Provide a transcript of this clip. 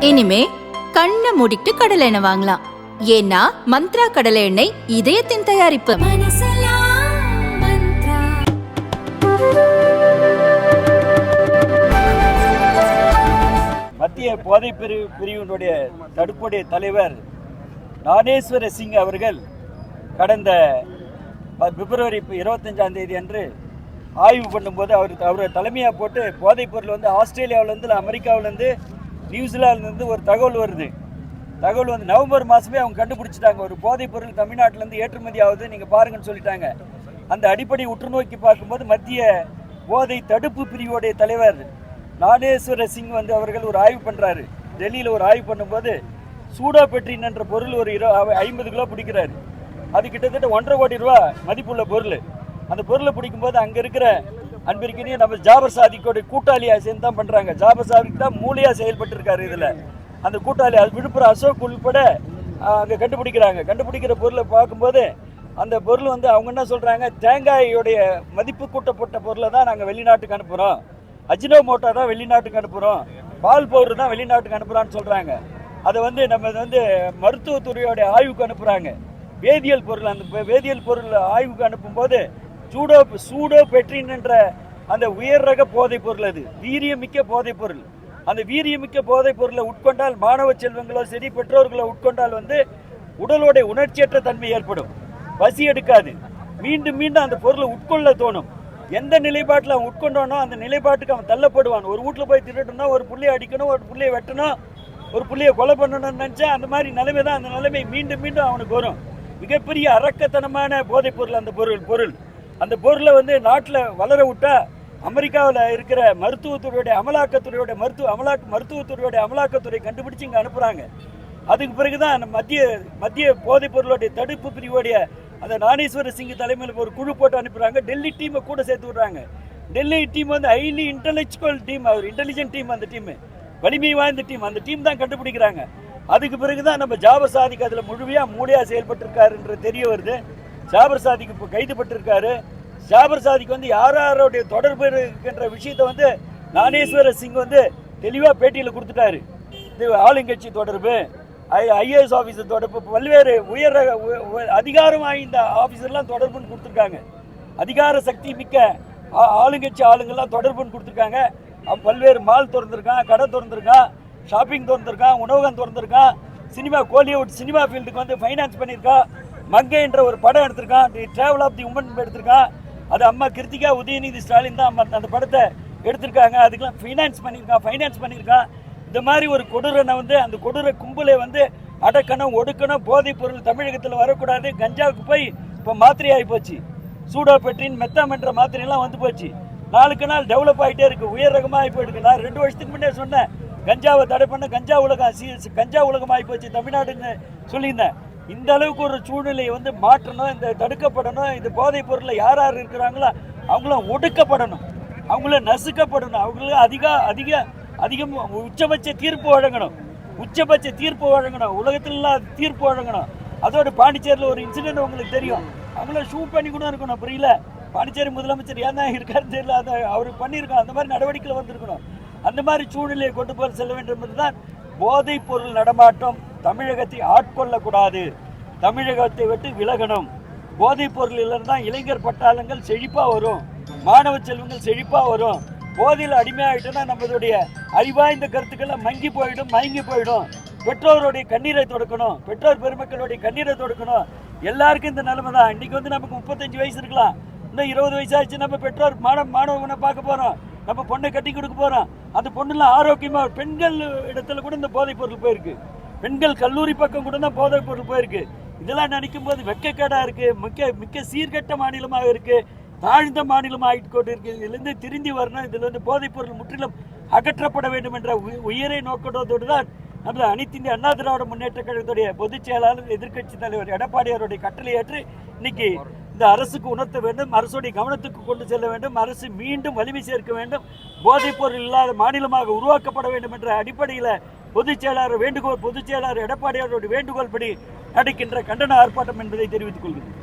இனிமே கண்ணை மூடிட்டு கடலை எண்ணெய் வாங்கலாம். ஏன்னா மந்த்ரா கடலை எண்ணெய் இதயத்தின் தயாரிப்பு. மத்திய போதைப் பிரிவு பிரிவினுடைய தடுப்புடைய தலைவர் நானேஸ்வர சிங் அவர்கள் கடந்த ப- பிப்ரவரி இருபத்தஞ்சாம் தேதி அன்று ஆய்வு பண்ணும்போது அவர் அவர் தலைமையாக போட்டு போதைப் பொருள் வந்து ஆஸ்திரேலியாவிலேருந்து அமெரிக்காவிலேருந்து நியூசிலாந்துலேருந்து ஒரு தகவல் வருது. தகவல் வந்து நவம்பர் மாதமே அவங்க கண்டுபிடிச்சிட்டாங்க. ஒரு போதைப் பொருள் தமிழ்நாட்டிலேருந்து ஏற்றுமதி ஆகுது நீங்கள் பாருங்கன்னு சொல்லிட்டாங்க. அந்த அடிப்படை உற்றுநோக்கி பார்க்கும்போது மத்திய போதை தடுப்பு பிரிவோடைய தலைவர் நாடேஸ்வர சிங் வந்து அவர்கள் ஒரு ஆய்வு பண்ணுறாரு டெல்லியில் ஒரு ஆய்வு பண்ணும்போது சூடாபெட்ரின் என்ற பொருள் ஒரு இரு ஐம்பது கிலோ பிடிக்கிறாரு. அது கிட்டத்தட்ட ஒன்றரை கோடி ரூபா மதிப்புள்ள பொருள். அந்த பொருளை பிடிக்கும்போது அங்கே இருக்கிற அன்பிற்கினிய நம்ம ஜாபர் சாதிக்கோட கூட்டாளியாக சேர்ந்து தான் பண்ணுறாங்க ஜாபர் சாதிக்கு தான் மூலியாக செயல்பட்டு இருக்காரு இதில். அந்த கூட்டாளி அது விழுப்புரம் அசோக் உள்பட அங்கே கண்டுபிடிக்கிறாங்க. கண்டுபிடிக்கிற பொருளை பார்க்கும்போது அந்த பொருள் வந்து அவங்க என்ன சொல்கிறாங்க தேங்காயோடைய மதிப்பு கூட்டப்பட்ட பொருளை தான் நாங்கள் வெளிநாட்டுக்கு அனுப்புகிறோம் அஜினோமோட்டோ தான் வெளிநாட்டுக்கு அனுப்புகிறோம் பால் பவுடர் தான் வெளிநாட்டுக்கு அனுப்புகிறான்னு சொல்கிறாங்க அதை வந்து நம்ம வந்து மருத்துவத்துறையோடைய ஆய்வுக்கு அனுப்புகிறாங்க வேதியியல் பொருள் அந்த வேதியியல் பொருள் ஆய்வுக்கு அனுப்பும்போது சூடோ சூடோ பெட்ரின்ன்ற அந்த உயர் ரக போதைப் பொருள் அது. வீரியமிக்க போதைப் பொருள். அந்த வீரியமிக்க போதைப் பொருளை உட்கொண்டால் மாணவ செல்வங்களோ சரி பெற்றோர்களோ உட்கொண்டால் வந்து உடலுடைய உணர்ச்சியற்ற தன்மை ஏற்படும். பசி எடுக்காது. மீண்டும் மீண்டும் அந்த பொருளை உட்கொள்ள தோணும். எந்த நிலைப்பாட்டில் அவன் உட்கொண்டானோ அந்த நிலைப்பாட்டுக்கு அவன் தள்ளப்படுவான். ஒரு வீட்டில் போய் திருடணும்னா ஒரு புள்ளையை அடிக்கணும் ஒரு புள்ளையை வெட்டணும் ஒரு புள்ளையை கொலை பண்ணணும்னு நினச்சா அந்த மாதிரி நிலைமை தான் அந்த நிலைமை மீண்டும் மீண்டும் அவனுக்கு வரும். மிகப்பெரிய அரக்கத்தனமான போதைப் பொருள் அந்த பொருள் பொருள். அந்த பொருளை வந்து நாட்டில் வளர விட்டால் அமெரிக்காவில் இருக்கிற மருத்துவத்துறையோடைய அமலாக்கத்துறையோட மருத்துவ அமலாக்க மருத்துவத்துறையோட அமலாக்கத்துறை கண்டுபிடிச்சு இங்கே அனுப்புகிறாங்க அதுக்கு பிறகுதான் நம்ம மத்திய மத்திய போதைப் பொருளுடைய தடுப்பு பிரிவுடைய அந்த நானேஸ்வர சிங் தலைமையில் ஒரு குழு போட்டு அனுப்புகிறாங்க டெல்லி டீமை கூட சேர்த்து விட்றாங்க. டெல்லி டீம் வந்து ஹைலி இன்டலெக்சுவல் டீம் அவர் இன்டெலிஜென்ட் டீம் அந்த டீம் வலிமை வாய்ந்த டீம் அந்த டீம் தான் கண்டுபிடிக்கிறாங்க. அதுக்கு பிறகு தான் நம்ம ஜாப சாதிக்கு அதில் முழுமையாக மூளையாக செயல்பட்டிருக்காருன்ற தெரிய வருது. ஜாபர் சாதிக்கு இப்போ கைதுபட்டிருக்காரு. ஜாபர் சாதிக்கு வந்து யார் யாருடைய தொடர்பு இருக்கின்ற விஷயத்தை வந்து நானேஸ்வர சிங் வந்து தெளிவாக பேட்டியில் கொடுத்துட்டாரு. இது ஆளுங்கட்சி தொடர்பு ஐ ஐஏஎஸ் ஆஃபீஸர் தொடர்பு பல்வேறு உயர் ரக அதிகாரம் வாய்ந்த ஆஃபீஸர்லாம் தொடர்புன்னு கொடுத்துருக்காங்க. அதிகார சக்தி மிக்க ஆளுங்கட்சி ஆளுங்கள்லாம் தொடர்புன்னு கொடுத்துருக்காங்க. பல்வேறு மால் திறந்திருக்கான் கடை திறந்திருக்கான் ஷாப்பிங் திறந்திருக்கான் உணவகம் திறந்திருக்கான் சினிமா கோலிவுட் சினிமா ஃபீல்டுக்கு வந்து ஃபைனான்ஸ் பண்ணியிருக்கான். மங்கை என்ற ஒரு படம் எடுத்திருக்கான். The travel of the woman எடுத்திருக்கான். அது அம்மா கிருத்திகா உதயநிதி ஸ்டாலின் தான் அம்மா அந்த படத்தை எடுத்திருக்காங்க. அதுக்கெல்லாம் ஃபைனான்ஸ் பண்ணியிருக்கான் ஃபைனான்ஸ் பண்ணியிருக்கான். இந்த மாதிரி ஒரு கொடூரனை வந்து அந்த கொடூர கும்பலை வந்து அடக்கணும் ஒடுக்கணும் போதைப் பொருள் தமிழகத்தில் வரக்கூடாது. கஞ்சாவுக்கு போய் இப்போ மாத்திரை ஆகி போச்சு. சூடோபெட்ரின் மெத்தாம் என்ற மாத்திரையெல்லாம் வந்து போச்சு. நாளுக்கு நாள் டெவலப் ஆகிட்டே இருக்கு. உயர் ரகமாக ஆகி போயிருக்கு நான் ரெண்டு வருஷத்துக்கு முன்னே சொன்னேன். கஞ்சாவை தடை பண்ண கஞ்சா உலகம் சி- கஞ்சா உலகம் ஆகி போச்சு தமிழ்நாடுன்னு சொல்லியிருந்தேன். இந்த அளவுக்கு ஒரு சூழ்நிலையை வந்து மாற்றணும் இந்த தடுக்கப்படணும் இந்த போதைப் பொருளில் யார் யார் இருக்கிறாங்களோ அவங்களும் ஒடுக்கப்படணும். அவங்கள நசுக்கப்படணும். அவங்களுக்கு அதிக அதிக அதிகம் உச்சபட்ச தீர்ப்பு வழங்கணும். உச்சபட்ச தீர்ப்பு வழங்கணும். உலகத்திலலாம் தீர்ப்பு வழங்கணும். அதோட பாண்டிச்சேரியில் ஒரு இன்சிடென்ட் உங்களுக்கு தெரியும். அவங்கள ஷூ பண்ணி கூட இருக்கணும். புரியல? பாண்டிச்சேரி முதலமைச்சர் ஏன் தான் இருக்காருன்னு தெரியல. அதை அவர் பண்ணியிருக்கோம் அந்த மாதிரி நடவடிக்கையில் வந்திருக்கணும். அந்த மாதிரி சூழ்நிலையை கொண்டு போய் செல்ல வேண்டும் என்பதுதான் போதைப் பொருள் நடமாட்டம் தமிழகத்தை ஆட்கொள்ளக்கூடாது. தமிழகத்தை விட்டு விலகணும். போதைப் பொருளில் தான் இளைஞர் பட்டாளங்கள் செழிப்பாக வரும். மாணவ செல்வங்கள் செழிப்பாக வரும். போதையில் அடிமையாகிட்டோன்னா நம்மளுடைய அறிவாய்ந்த கருத்துக்கள்லாம் மங்கி போயிடும் மயங்கி போயிடும். பெற்றோருடைய கண்ணீரை தொடக்கணும். பெற்றோர் பெருமக்களுடைய கண்ணீரை தொடக்கணும். எல்லாருக்கும் இந்த நிலைமை தான். இன்னைக்கு வந்து நமக்கு முப்பத்தஞ்சு வயசு இருக்கலாம். இன்னும் இருபது வயசு நம்ம பெற்றோர் மாணவ மாணவனை பார்க்க போகிறோம் நம்ம பொண்ணை கட்டி கொடுக்க போகிறோம் அந்த பொண்ணுலாம் ஆரோக்கியமாக பெண்கள் இடத்துல கூட இந்த போதைப் பொருள் போயிருக்கு. பெண்கள் கல்லூரி பக்கம் கூட தான் போதைப் பொருள் போயிருக்கு. இதெல்லாம் நினைக்கும் போது வெக்கக்கேடாக இருக்குது மிக்க மிக்க சீர்கெட்ட மாநிலமாக இருக்கு. தாழ்ந்த மாநிலம் ஆகிட்டு கொண்டு இருக்குது இதிலிருந்து திருந்தி வரணும். இதிலிருந்து போதைப் பொருள் முற்றிலும் அகற்றப்பட வேண்டும் என்ற உயிரை நோக்கத்தோடு தான் நமது அனைத்து இந்திய அண்ணா திராவிட முன்னேற்ற கழகத்துடைய பொதுச் செயலாளர் எதிர்க்கட்சி தலைவர் எடப்பாடியாருடைய கட்டளை ஏற்று இன்னைக்கு இந்த அரசுக்கு உணர்த்த வேண்டும். அரசுடைய கவனத்துக்கு கொண்டு செல்ல வேண்டும். அரசு மீண்டும் வலிமை சேர்க்க வேண்டும். போதைப் பொருள் இல்லாத மாநிலமாக உருவாக்கப்பட வேண்டும் என்ற அடிப்படையில் பொதுச் செயலாளர் வேண்டுகோள் பொதுச் செயலாளர் எடப்பாடியாருடைய வேண்டுகோள் படி நடக்கின்ற கண்டன ஆர்ப்பாட்டம் என்பதை தெரிவித்துக் கொள்கிறேன்.